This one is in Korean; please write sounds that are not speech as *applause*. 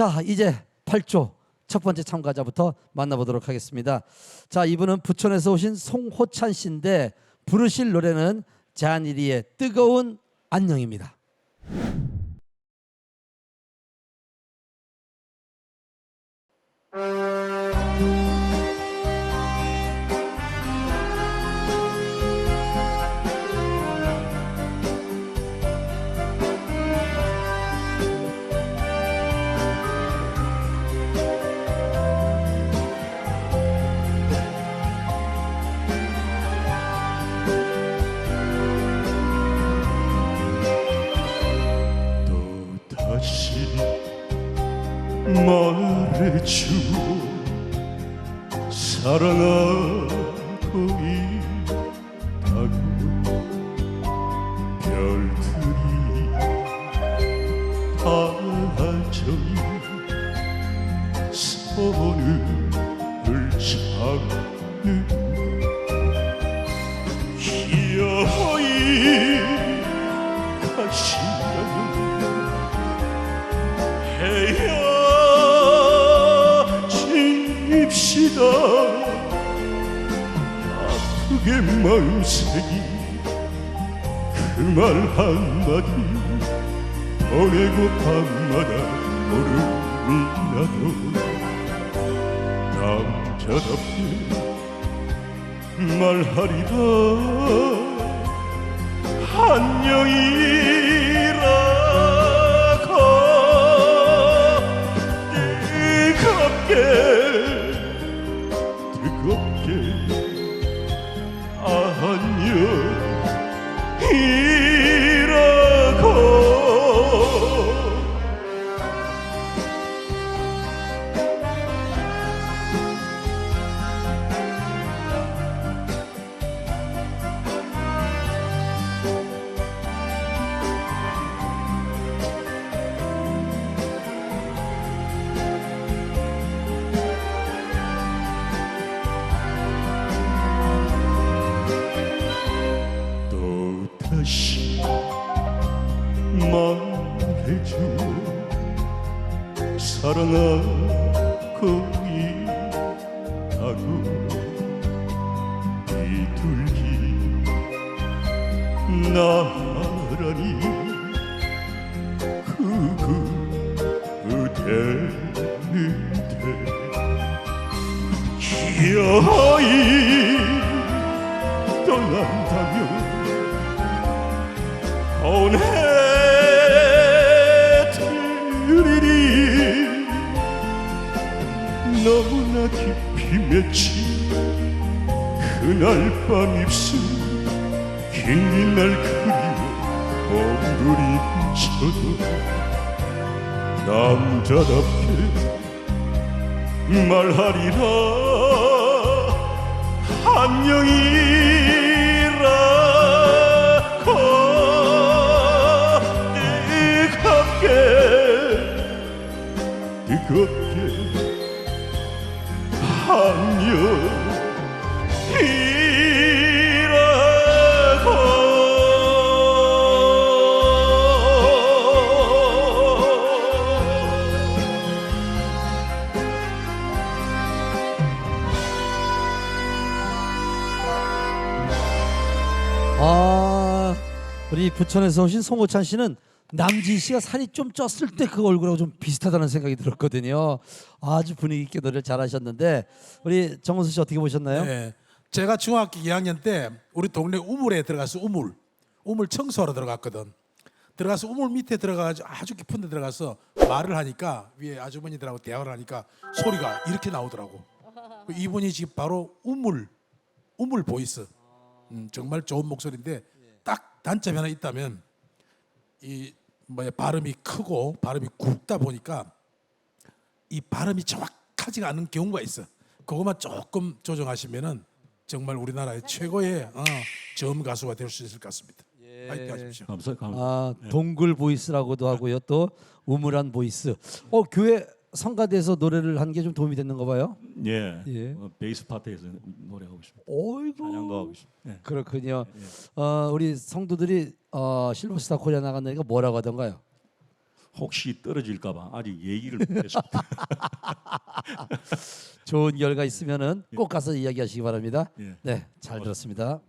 자, 이제 8조 첫 번째 참가자부터 만나보도록 하겠습니다. 자, 이분은 부천에서 오신 송호찬 씨인데 부르실 노래는 잔일이의 뜨거운 안녕입니다. 말해줘 사랑하고 있다고 별들이 다져이 손을 잡는 기어이 가시 헤어집시다. 아프게 마음색이 그말 한마디 보내고 밤마다 얼음이 나도 남자답게 말하리라 말해줘 사랑하고 있다고 비둘기 나란히 그그대는데 기어이 떠난다면 보내 맺힌 그날 밤 입술 긴긴 날 그리워 엉두리쳐도 남자답게 말하리라. 안녕이라고 뜨겁게 뜨겁게 안녕이라고 아, 우리 부천에서 오신 송호찬 씨는 남진 씨가 살이 좀 쪘을 때 그 얼굴하고 좀 비슷하다는 생각이 들었거든요. 아주 분위기 있게 노래를 잘하셨는데 우리 정은수 씨 어떻게 보셨나요? 네. 제가 중학교 2학년 때 우리 동네 우물에 들어가서 우물 우물 청소하러 들어갔거든. 들어가서 우물 밑에 들어가가지고 아주 깊은 데 들어가서 말을 하니까 위에 아주머니들하고 대화를 하니까 소리가 이렇게 나오더라고. 그 이분이 지금 바로 우물 우물 보이스. 음, 정말 좋은 목소리인데 딱 단점이 하나 있다면 이 뭐야 발음이 크고 발음이 굵다 보니까 이 발음이 정확하지가 않은 경우가 있어. 그것만 조금 조정하시면은 정말 우리나라의 최고의 어, 저음 가수가 될 수 있을 것 같습니다. 화이팅 하십시오. 감사 감사. 아, 동굴 보이스라고도 하고요. 또 우물한 보이스. 어, 교회 성가대에서 노래를 한 게 좀 도움이 됐는가 봐요. 예. 예. 어, 베이스 파트에서 노래하고 있습니다. 찬양도 하고 있습니다. 예. 그렇군요. 어, 우리 성도들이 어, 실버스타 코리아 나간다니까 뭐라고 하던가요? 혹시 떨어질까봐 아직 얘기를 못했습니다. *laughs* 좋은 결과 있으면은 꼭 가서 이야기하시기 바랍니다. 예. 네, 잘 들었습니다.